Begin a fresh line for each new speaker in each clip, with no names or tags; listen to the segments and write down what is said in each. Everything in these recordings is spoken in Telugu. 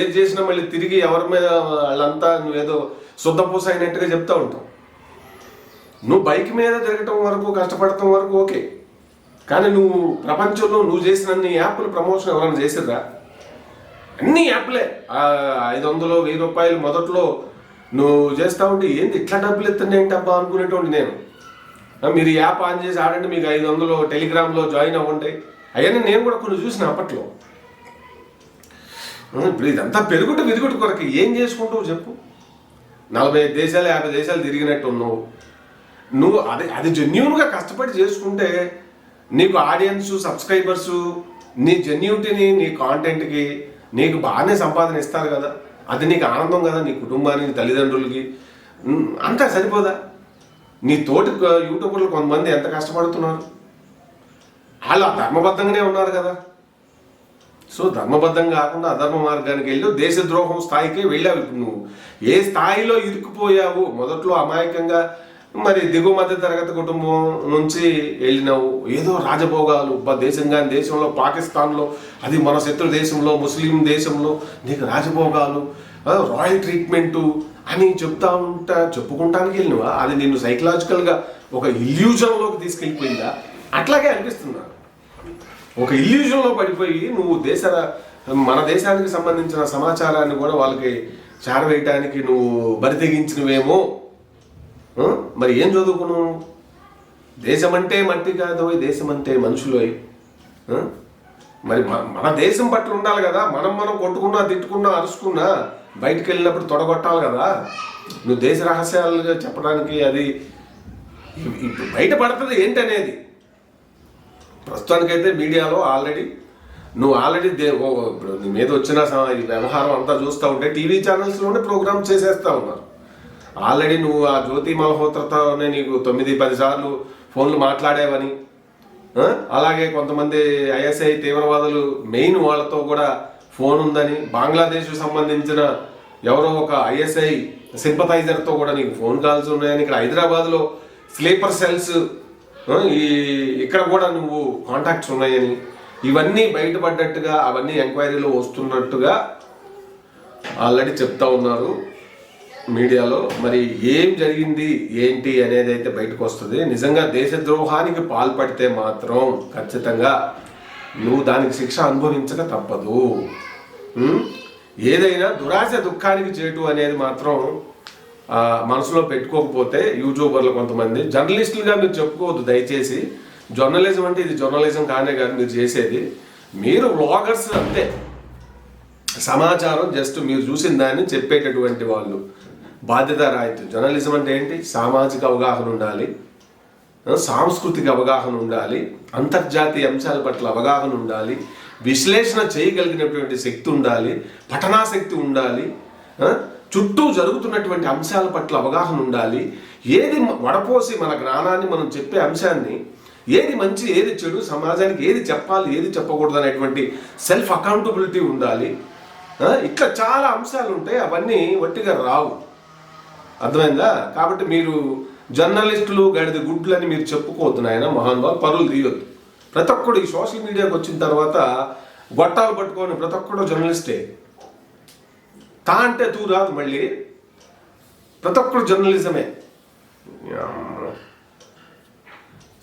ఏది చేసినా మళ్ళీ తిరిగి ఎవరి మీద వాళ్ళంతా నువ్వేదో శుద్ధపూస అయినట్టుగా చెప్తా ఉంటావు. నువ్వు బైక్ మీద తిరగటం వరకు కష్టపడటం వరకు ఓకే. కానీ నువ్వు ప్రపంచంలో నువ్వు చేసిన అన్ని యాప్లు ప్రమోషన్ ఎవరైనా చేసిర్రా? అన్ని యాప్లే. ఐదు వందలు వెయ్యి రూపాయలు మొదట్లో నువ్వు చేస్తా ఉంటే ఏంది ఇట్లా డబ్బులు ఎత్తున్నాయి ఏంటి అబ్బా అనుకునేటువంటి నేను? మీరు యాప్ ఆన్ చేసి ఆడండి మీకు ఐదు వందలు టెలిగ్రామ్లో జాయిన్ అవ్వండి. అవన్నీ నేను కూడా కొన్ని చూసిన అప్పట్లో. ఇప్పుడు ఇదంతా పెరుగుట విరుగుట కొరకు. ఏం చేసుకుంటావు చెప్పు. నలభై ఐదు దేశాలు యాభై దేశాలు తిరిగినట్టు ఉన్నావు నువ్వు అది అది జెన్యున్గా కష్టపడి చేసుకుంటే నీకు ఆడియన్స్ సబ్స్క్రైబర్స్ నీ జెన్యూనిటీని నీ కాంటెంట్కి నీకు బాగానే సంపాదన ఇస్తారు కదా. అది నీకు ఆనందం కదా నీ కుటుంబానికి నీ తల్లిదండ్రులకి. అంతా సరిపోదా? నీ తోటి యూట్యూబర్లు కొంతమంది ఎంత కష్టపడుతున్నారు? వాళ్ళు ధర్మబద్ధంగానే ఉన్నారు కదా. సో ధర్మబద్ధంగా కాకుండా అధర్మ మార్గానికి వెళ్ళి దేశద్రోహం స్థాయికే వెళ్ళావు ఇప్పుడు నువ్వు. ఏ స్థాయిలో ఇరుక్కుపోయావు? మొదట్లో అమాయకంగా మరి దిగువ మధ్య తరగతి కుటుంబం నుంచి వెళ్ళినావు. ఏదో రాజభోగాలు. బా దేశంగా దేశంలో పాకిస్తాన్లో అది మన శత్రు దేశంలో ముస్లిం దేశంలో నీకు రాజభోగాలు రాయల్ ట్రీట్మెంటు అని చెప్తా ఉంటా చెప్పుకుంటానికి వెళ్ళినవా? అది నిన్ను సైకలాజికల్గా ఒక ఇల్యూజన్లోకి తీసుకెళ్ళిపోయిందా? అట్లాగే అనిపిస్తున్నా ఒక ఇల్యూజన్లో పడిపోయి నువ్వు దేశ మన దేశానికి సంబంధించిన సమాచారాన్ని కూడా వాళ్ళకి చేరవేయటానికి నువ్వు బరితెగించినవేమో మరి ఏం చదువుకున్నావు? దేశం అంటే మట్టి కాదు దేశం అంటే మనుషులు మరి మన దేశం పట్ల ఉండాలి కదా. మనం మనం కొట్టుకున్నా తిట్టుకున్నా అరుచుకున్నా బయటికి వెళ్ళినప్పుడు తొడగొట్టాలి కదా. నువ్వు దేశ రహస్యాలుగా చెప్పడానికి అది బయట ఇప్పుడు ఏంటనేది? ప్రస్తుతానికైతే మీడియాలో ఆల్రెడీ నువ్వు ఆల్రెడీ దే ఓ ఇప్పుడు నీ మీద వచ్చిన వ్యవహారం అంతా చూస్తూ ఉంటే టీవీ ఛానల్స్లోనే ప్రోగ్రామ్ చేసేస్తా ఉన్నారు. ఆల్రెడీ నువ్వు ఆ జ్యోతి మల్హోత్రతోనే నీకు తొమ్మిది పది సార్లు ఫోన్లు మాట్లాడేవని అలాగే కొంతమంది ఐఎస్ఐ తీవ్రవాదులు మెయిన్ వాళ్ళతో కూడా ఫోన్ ఉందని బంగ్లాదేశ్ సంబంధించిన ఎవరో ఒక ఐఎస్ఐ సింపథైజర్తో కూడా నీకు ఫోన్ కాల్స్ ఉన్నాయని ఇక్కడ హైదరాబాద్లో స్లీపర్ సెల్స్ ఈ ఇక్కడ కూడా నువ్వు కాంటాక్ట్స్ ఉన్నాయని. ఇవన్నీ బయటపడ్డట్టుగా అవన్నీ ఎంక్వైరీలో వస్తున్నట్టుగా ఆల్రెడీ చెప్తా ఉన్నారు మీడియాలో. మరి ఏం జరిగింది ఏంటి అనేది అయితే బయటకు వస్తుంది నిజంగా దేశద్రోహానికి పాల్పడితే మాత్రం ఖచ్చితంగా నువ్వు దానికి శిక్ష అనుభవించక తప్పదు. ఏదైనా దురాశ దుఃఖానికి చేటు అనేది మాత్రం మనసులో పెట్టుకోకపోతే యూట్యూబర్లు కొంతమంది. జర్నలిస్టులుగా మీరు చెప్పుకోవద్దు దయచేసి. జర్నలిజం అంటే ఇది జర్నలిజం కానే కాదు మీరు చేసేది. మీరు వ్లాగర్స్ అంతే. సమాచారం జస్ట్ మీరు చూసిన దాన్ని చెప్పేటటువంటి వాళ్ళు. బాధ్యత రాయితీ జర్నలిజం అంటే ఏంటి? సామాజిక అవగాహన ఉండాలి. సాంస్కృతిక అవగాహన ఉండాలి. అంతర్జాతీయ అంశాల పట్ల అవగాహన ఉండాలి. విశ్లేషణ చేయగలిగినటువంటి శక్తి ఉండాలి. పఠనాశక్తి ఉండాలి. చుట్టూ జరుగుతున్నటువంటి అంశాల పట్ల అవగాహన ఉండాలి. ఏది వడపోసి మన జ్ఞానాన్ని మనం చెప్పే అంశాన్ని ఏది మంచి ఏది చెడు సమాజానికి ఏది చెప్పాలి ఏది చెప్పకూడదు అనేటువంటి సెల్ఫ్ అకౌంటబిలిటీ ఉండాలి. ఇట్లా చాలా అంశాలు ఉంటాయి. అవన్నీ వట్టిగా రావు. అర్థమైందా? కాబట్టి మీరు జర్నలిస్టులు గడిద గుడ్లు అని మీరు చెప్పుకోవద్దు నాయన మహానుభావులు పరులు తీయొద్దు. ప్రతి ఒక్కడు ఈ సోషల్ మీడియాకి వచ్చిన తర్వాత గొట్టాలు పట్టుకొని ప్రతి ఒక్కడు జర్నలిస్టే. తా అంటే తూ రాదు మళ్ళీ. ప్రతి ఒక్కడు జర్నలిజమే.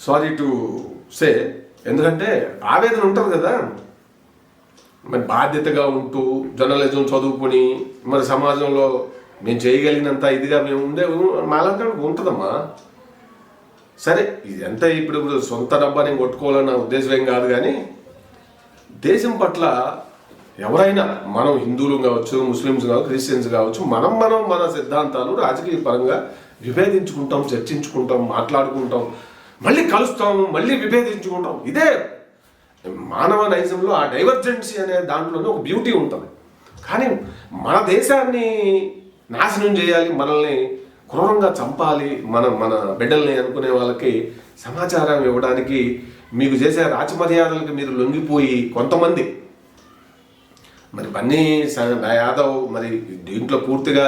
సారీ టు సే ఎందుకంటే ఆవేదన ఉంటుంది కదా. మరి బాధ్యతగా ఉంటూ జర్నలిజం చదువుకొని మరి సమాజంలో మేము చేయగలిగినంత ఇదిగా మేము ఉండే మాలంటే ఉంటుందమ్మా. సరే ఇదంతా ఇప్పుడు ఇప్పుడు సొంత డబ్బా నేను కొట్టుకోవాలన్న ఉద్దేశం ఏం కాదు కానీ దేశం పట్ల ఎవరైనా మనం హిందువులు కావచ్చు ముస్లిమ్స్ కావచ్చు క్రిస్టియన్స్ కావచ్చు మనం మనం మన సిద్ధాంతాలు రాజకీయ పరంగా విభేదించుకుంటాం చర్చించుకుంటాం మాట్లాడుకుంటాం మళ్ళీ కలుస్తాం మళ్ళీ విభేదించుకుంటాం. ఇదే మానవ నైజంలో ఆ డైవర్జెన్సీ అనే దాంట్లోనే ఒక బ్యూటీ ఉంటుంది. కానీ మన దేశాన్ని నాశనం చేయాలి మనల్ని క్రూరంగా చంపాలి మన మన బిడ్డల్ని అనుకునే వాళ్ళకి సమాచారం ఇవ్వడానికి మీకు చేసే రాజమర్యాదలకు మీరు లొంగిపోయి కొంతమంది మరి బన్నీ యాదవ్ మరి దీంట్లో పూర్తిగా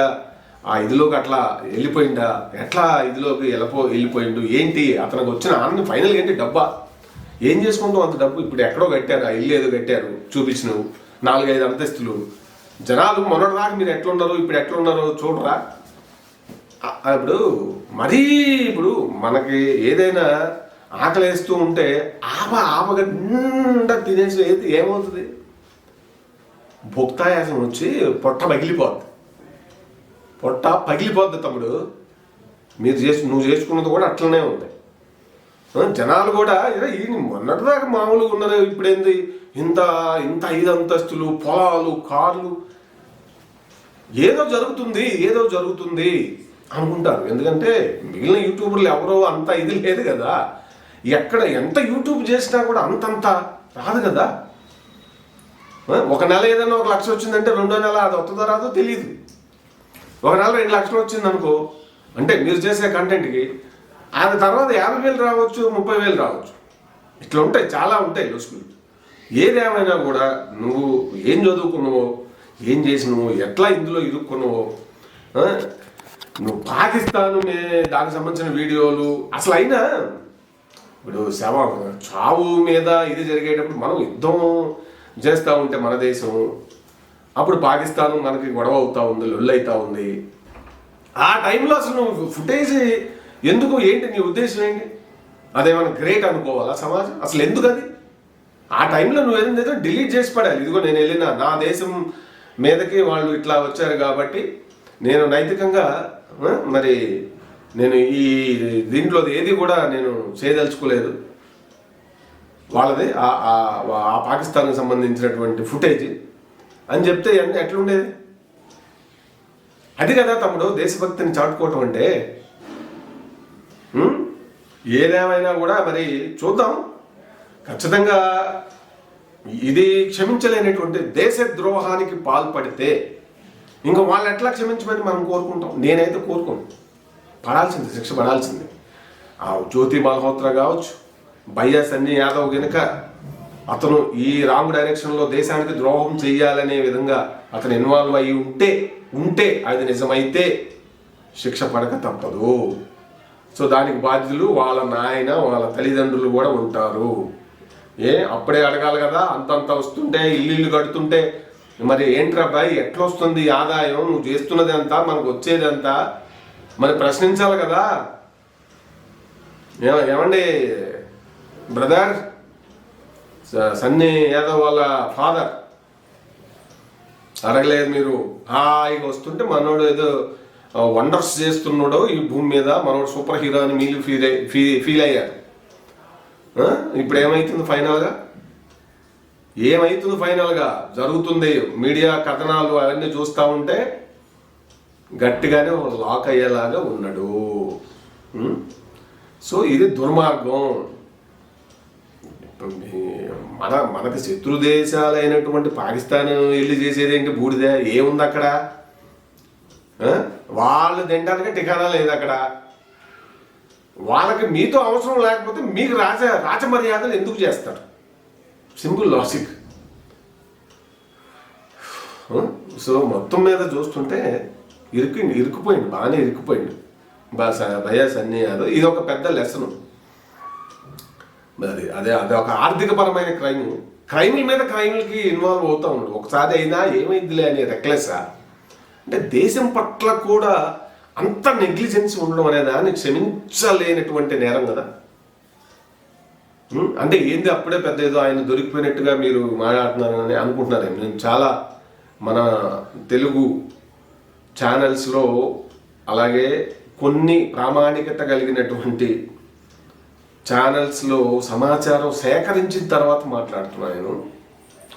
ఆ ఇదిలోకి అట్లా వెళ్ళిపోయిందా? ఎట్లా ఇదిలోకి వెళ్ళపో వెళ్ళిపోయిండు? ఏంటి? అతనికి వచ్చిన ఆనందం ఫైనల్గా ఏంటి? డబ్బా. ఏం చేసుకుంటావు అంత డబ్బు? ఇప్పుడు ఎక్కడో కట్టారు ఆ ఇల్లు ఏదో కట్టారు చూపించినవు నాలుగైదు అంతస్తులు. జనాలు మొన్నటి మొన్నటిదాకా మీరు ఎట్లున్నారు ఇప్పుడు ఎట్లున్నారు చూడరా. ఇప్పుడు మరీ ఇప్పుడు మనకి ఏదైనా ఆకలేస్తూ ఉంటే ఆప ఆపగా నిండా తినేసి ఏమవుతుంది? భుక్తాయాసం వచ్చి పొట్ట పగిలిపోద్ది. పొట్ట పగిలిపోద్ది తమ్ముడు. మీరు చేసి నువ్వు చేసుకున్నది కూడా అట్లనే ఉంది. జనాలు కూడా ఇది మొన్నటిదాకా మామూలుగా ఉన్నారు ఇప్పుడేంది ఇంత ఇంత ఐదు అంతస్తులు పొలాలు కార్లు. ఏదో జరుగుతుంది ఏదో జరుగుతుంది అనుకుంటారు. ఎందుకంటే మిగిలిన యూట్యూబర్లు ఎవరో అంత ఇది లేదు కదా. ఎక్కడ ఎంత యూట్యూబ్ చేసినా కూడా అంతంత రాదు కదా. ఒక నెల ఏదైనా ఒక లక్ష వచ్చిందంటే రెండో నెల అది వస్తుందో రాదో తెలియదు ఒక నెల రెండు లక్షలు వచ్చింది అనుకో అంటే మీరు చేసే కంటెంట్కి ఆ తర్వాత యాభై వేలు రావచ్చు ముప్పై వేలు రావచ్చు. ఇట్లా ఉంటాయి చాలా ఉంటాయి లొసుకులు ఏదేమైనా కూడా నువ్వు ఏం చదువుకున్నావో ఏం చేసినావో ఎట్లా ఇందులో ఇరుక్కున్నావో నువ్వు పాకిస్తాను దానికి సంబంధించిన వీడియోలు అసలు అయినా. ఇప్పుడు శవ చావు మీద ఇది జరిగేటప్పుడు మనం యుద్ధం చేస్తూ ఉంటే మన దేశం అప్పుడు పాకిస్తాన్ మనకి గొడవ అవుతా ఉంది లొల్లైతా అవుతా ఉంది. ఆ టైంలో అసలు నువ్వు ఫుటేజ్ ఎందుకు ఏంటి నీ ఉద్దేశం ఏంటి? అదేమైనా గ్రేట్ అనుకోవాలా సమాజం? అసలు ఎందుకు అది ఆ టైంలో నువ్వు ఏదో డిలీట్ చేసి పడాలి. ఇదిగో నేను వెళ్ళిన నా దేశం మీదకి వాళ్ళు ఇట్లా వచ్చారు కాబట్టి నేను నైతికంగా మరి నేను ఈ దీంట్లో ఏది కూడా నేను చేయదలుచుకోలేదు. వాళ్ళది ఆ పాకిస్తాన్కి సంబంధించినటువంటి ఫుటేజ్ అని చెప్తే అన్నీ ఎట్లుండేది? అది కదా తమ్ముడు దేశభక్తిని చాటుకోవటం అంటే. ఏదేమైనా కూడా మరి చూద్దాం. ఖచ్చితంగా ఇది క్షమించలేనటువంటి దేశ ద్రోహానికి పాల్పడితే ఇంకా వాళ్ళు ఎట్లా క్షమించమని మనం కోరుకుంటాం? నేనైతే కోరుకోను. పడాల్సింది శిక్ష పడాల్సింది. ఆ జ్యోతి మల్హోత్రా కావచ్చు భయ్యా సన్నీ యాదవ్ గనుక అతను ఈ రాంగ్ డైరెక్షన్లో దేశానికి ద్రోహం చేయాలనే విధంగా అతను ఇన్వాల్వ్ అయి ఉంటే ఉంటే అది నిజమైతే శిక్ష పడక తప్పదు. సో దానికి బాధ్యులు వాళ్ళ నాయన వాళ్ళ తల్లిదండ్రులు కూడా ఉంటారు. ఏ అప్పుడే అడగాలి కదా అంతంత వస్తుంటే ఇల్లు ఇల్లు కడుతుంటే మరి ఏంట్రా అబ్బాయి ఎట్లా వస్తుంది ఆదాయం? నువ్వు చేస్తున్నది ఎంత? మనకు వచ్చేది ఎంత? మరి ప్రశ్నించాలి కదా. ఏమండి బ్రదర్ స- సన్నీ యాదవ్ వాళ్ళ ఫాదర్. అడగలేదు మీరు. హాయిగా వస్తుంటే మనోడు ఏదో వండర్స్ చేస్తున్నాడో ఈ భూమి మీద మనోడు సూపర్ హీరో అని మీరు ఫీల్ ఫీ- ఫీల్ అయ్యారు ఇప్పుడు ఏమైతుంది ఫైనల్గా? ఏమైతుంది ఫైనల్గా? జరుగుతుంది మీడియా కథనాలు అవన్నీ చూస్తూ ఉంటే గట్టిగానే లాక్ అయ్యేలాగా ఉన్నాడు. సో ఇది దుర్మార్గం. మన మనకు శత్రు దేశాలైనటువంటి పాకిస్తాన్ వెళ్ళి చేసేది ఏంటి? బూడిదే ఏముంది అక్కడ? వాళ్ళు తినడానికి ఠికానా లేదు అక్కడ. వాళ్ళకి మీతో అవసరం లేకపోతే మీకు రాజ రాజమర్యాదలు ఎందుకు చేస్తారు? Simple logic. సో మొత్తం మీద చూస్తుంటే ఇరుకు ఇరుక్కుపోయింది బాగానే ఇరుక్కుపోయింది బా స- సన్నీ ఇది ఒక పెద్ద లెసన్. మరి అదే అదే ఒక ఆర్థికపరమైన క్రైమ్. క్రైమ్ల మీద క్రైమ్లకి ఇన్వాల్వ్ అవుతా ఉండు. ఒకసారి అయినా ఏమైందిలే అనే రెక్లెస్సా అంటే దేశం పట్ల కూడా అంత నెగ్లిజెన్స్ ఉండడం అనేది దాన్ని క్షమించలేనటువంటి నేరం కదా? అంటే ఏంది అప్పుడే పెద్ద ఏదో ఆయన దొరికిపోయినట్టుగా మీరు మాట్లాడుతున్నారని అనుకుంటున్నారేమో. నేను చాలా మన తెలుగు ఛానల్స్లో అలాగే కొన్ని ప్రామాణికత కలిగినటువంటి ఛానల్స్లో సమాచారం సేకరించిన తర్వాత మాట్లాడుతున్నాను నేను.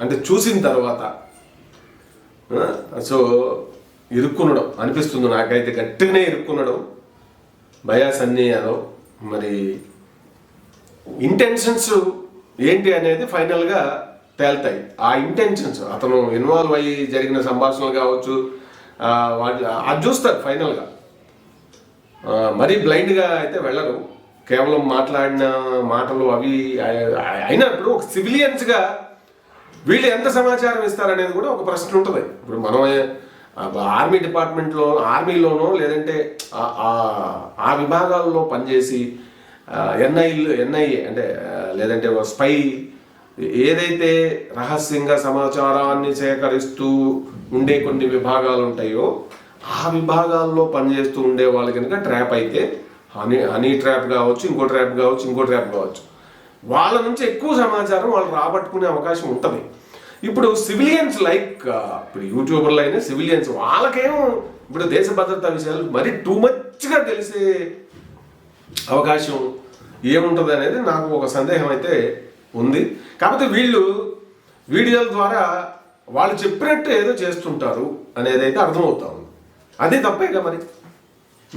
అంటే చూసిన తర్వాత. సో ఇరుక్కునడం అనిపిస్తుంది నాకైతే గట్టిగానే ఇరుక్కునడం. భయా సన్నీ యాదవ్ మరి ఇంటెన్షన్స్ ఏంటి అనేది ఫైనల్గా తేల్తాయి. ఆ ఇంటెన్షన్స్ అతను ఇన్వాల్వ్ అయ్యి జరిగిన సంభాషణలు కావచ్చు వాటి అది చూస్తారు ఫైనల్గా. మరీ బ్లైండ్గా అయితే వెళ్ళరు. కేవలం మాట్లాడిన మాటలు అవి అయినప్పుడు ఒక సివిలియన్స్గా వీళ్ళు ఎంత సమాచారం ఇస్తారనేది కూడా ఒక ప్రశ్న ఉంటుంది. ఇప్పుడు మనం ఆర్మీ డిపార్ట్మెంట్లో ఆర్మీలోనో లేదంటే ఆ- ఆ- విభాగాల్లో పనిచేసి ఎన్ఐలు ఎన్ఐఏ అంటే లేదంటే స్పై ఏదైతే రహస్యంగా సమాచారాన్ని సేకరిస్తూ ఉండే కొన్ని విభాగాలు ఉంటాయో ఆ విభాగాల్లో పనిచేస్తూ ఉండే వాళ్ళు కనుక ట్రాప్ అయితే హనీ హనీ ట్రాప్ కావచ్చు ఇంకో ట్రాప్ కావచ్చు ఇంకో ట్రాప్ కావచ్చు. వాళ్ళ నుంచి ఎక్కువ సమాచారం వాళ్ళు రాబట్టుకునే అవకాశం ఉంటుంది. ఇప్పుడు సివిలియన్స్ లైక్ ఇప్పుడు యూట్యూబర్లు అయినా సివిలియన్స్ వాళ్ళకేమో ఇప్పుడు దేశ భద్రతా విషయాలు మరీ టూ మచ్గా తెలిసే అవకాశం ఏముంటుంది అనేది నాకు ఒక సందేహం అయితే ఉంది. కాకపోతే వీళ్ళు వీడియోల ద్వారా వాళ్ళు చెప్పినట్టు ఏదో చేస్తుంటారు అనేది అయితే అర్థమవుతా ఉంది. అదే తప్పేగా మరి?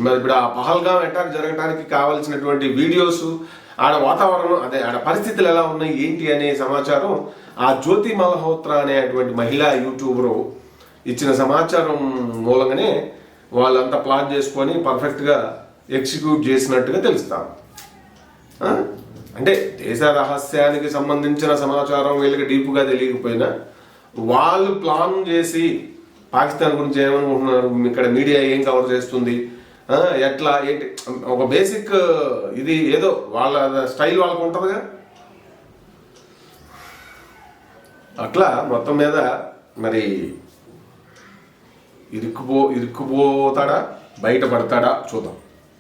మరి ఇప్పుడు ఆ పహల్గాం అటాక్ జరగడానికి కావాల్సినటువంటి వీడియోస్ ఆడ వాతావరణం అదే ఆడ పరిస్థితులు ఎలా ఉన్నాయి ఏంటి అనే సమాచారం ఆ జ్యోతి మల్హోత్రా అనేటువంటి మహిళా యూట్యూబరు ఇచ్చిన సమాచారం మూలంగానే వాళ్ళంతా ప్లాన్ చేసుకొని పర్ఫెక్ట్గా ఎగ్జిక్యూట్ చేసినట్టుగా తెలుస్తాం. అంటే దేశ రహస్యానికి సంబంధించిన సమాచారం వీళ్ళకి డీప్గా తెలియకపోయినా వాళ్ళు ప్లాన్ చేసి పాకిస్తాన్ గురించి ఏమనుకుంటున్నారు? ఇక్కడ మీడియా ఏం కవర్ చేస్తుంది? ఎట్లా ఏంటి? ఒక బేసిక్ ఇది ఏదో వాళ్ళ స్టైల్ వాళ్ళకు ఉంటుందిగా? అట్లా మొత్తం మీద మరి ఇరుక్కుపో ఇరుక్కుపోతాడా? బయటపడతాడా? చూద్దాం.